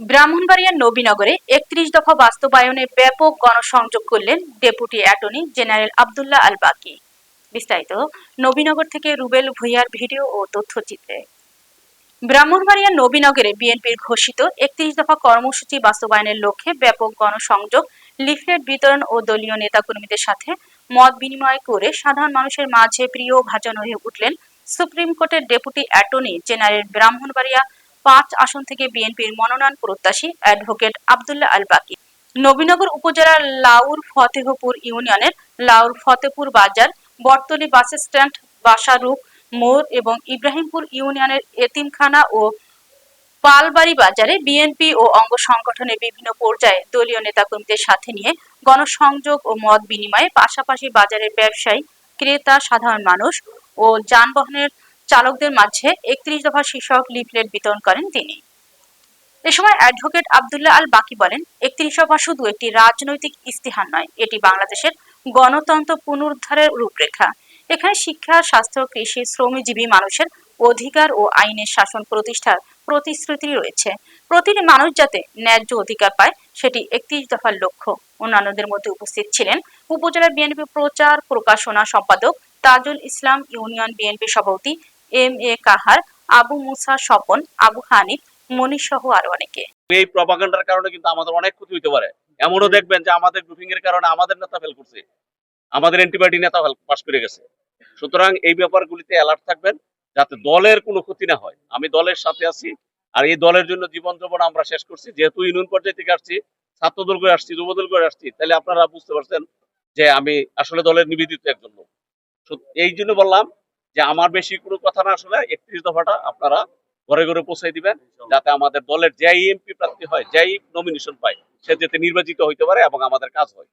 ব্রাহ্মণবাড়িয়ার নবীনগরে একত্রিশ দফা বাস্তবায়নে ব্যাপক গণসংযোগ করলেন deputy attorney general Abdullah Al Baki বিস্তারিত, নবীনগর থেকে রুবেল ভুইয়ার ভিডিও ও তথ্যচিত্রে। ব্রাহ্মণবাড়িয়ার নবীনগরে বিএনপির ঘোষিত একত্রিশ দফা কর্মসূচি বাস্তবায়নের লক্ষ্যে ব্যাপক গণসংযোগ, লিফলেট বিতরণ ও দলীয় নেতাকর্মীদের সাথে মত বিনিময় করে সাধারণ মানুষের মাঝে প্রিয় ভাজন হয়ে উঠলেন সুপ্রিম কোর্টের ডেপুটি অ্যাটর্নি জেনারেল ব্রাহ্মণবাড়িয়া পাঁচ আসন থেকে বিএনপির মনোনয়ন প্রত্যাশী অ্যাডভোকেট আবদুল্লাহ আল বাকি নবীনগর উপজেলার লাউর ফতেহপুর ইউনিয়নের লাউর ফতেপুর বাজার, বটতলি বাস স্ট্যান্ড বাসারুক মোড় এবং ইব্রাহিমপুর ইউনিয়নের এতিমখানা ও পালবাড়ি বাজারে বিএনপি ও অঙ্গ সংগঠনের বিভিন্ন পর্যায়ে দলীয় নেতাকর্মীদের সাথে নিয়ে গণসংযোগ ও মত বিনিময়ে পাশাপাশি বাজারের ব্যবসায়ী, ক্রেতা, সাধারণ মানুষ ও যানবাহনের চালকদের মাঝে একত্রিশ দফা শীর্ষক লিফলেট বিতরণ করেন তিনি। এ সময় অ্যাডভোকেট আবদুল্লাহ আল বাকি বলেন, একত্রিশ দফা শুধু একটি রাজনৈতিক ইস্তিহার নয়, এটি বাংলাদেশের গণতন্ত্র পুনরুদ্ধারের রূপরেখা। এখানে শিক্ষা, স্বাস্থ্য, কৃষি, শ্রমজীবী মানুষের অধিকার ও আইনের শাসন প্রতিষ্ঠার প্রতিশ্রুতি রয়েছে। প্রতিটি মানুষ যাতে ন্যায্য অধিকার পায়, সেটি একত্রিশ দফার লক্ষ্য। অন্যান্যদের মধ্যে উপস্থিত ছিলেন উপজেলা বিএনপি প্রচার, প্রকাশনা সম্পাদক তাজুল ইসলাম, ইউনিয়ন বিএনপি সভাপতি এম এ কাহার আবু মুসা স্বপন আবু হানিফ মনীষ সহ আরও অনেকে। এই প্রপাগান্ডার কারণে কিন্তু আমাদের অনেক ক্ষতি হতে পারে। এমনও দেখবেন যে আমাদের গ্রুপিং এর কারণে আমাদের নেতা ফেল করছে। আমাদের অ্যান্টিবায়োটি নেতা পাস করে গেছে। সুতরাং এই ব্যাপারগুলিতে অ্যালার্ট থাকবেন যাতে দলের কোনো ক্ষতি না হয়। আমি দলের সাথে আছি আর এই দলের জন্য জীবন যৌবন আমরা শেষ করছি। যেহেতু ইউনিয়ন পর্যায়ে থেকে আসছি ছাত্র দল করে আসছি যুব দল করে আসছি তাহলে আপনারা বুঝতে পারছেন যে আমি আসলে দলের নিবেদিত একজন লোক। এই জন্য বললাম যে আমার বেশি কোনো কথা না আসলে একত্রিশ দফাটা আপনারা ঘরে ঘরে পৌঁছাই দিবেন যাতে আমাদের দলের যে এমপি প্রার্থী হয় যেই নমিনেশন পায় সে যাতে নির্বাচিত হইতে পারে এবং আমাদের কাজ হয়।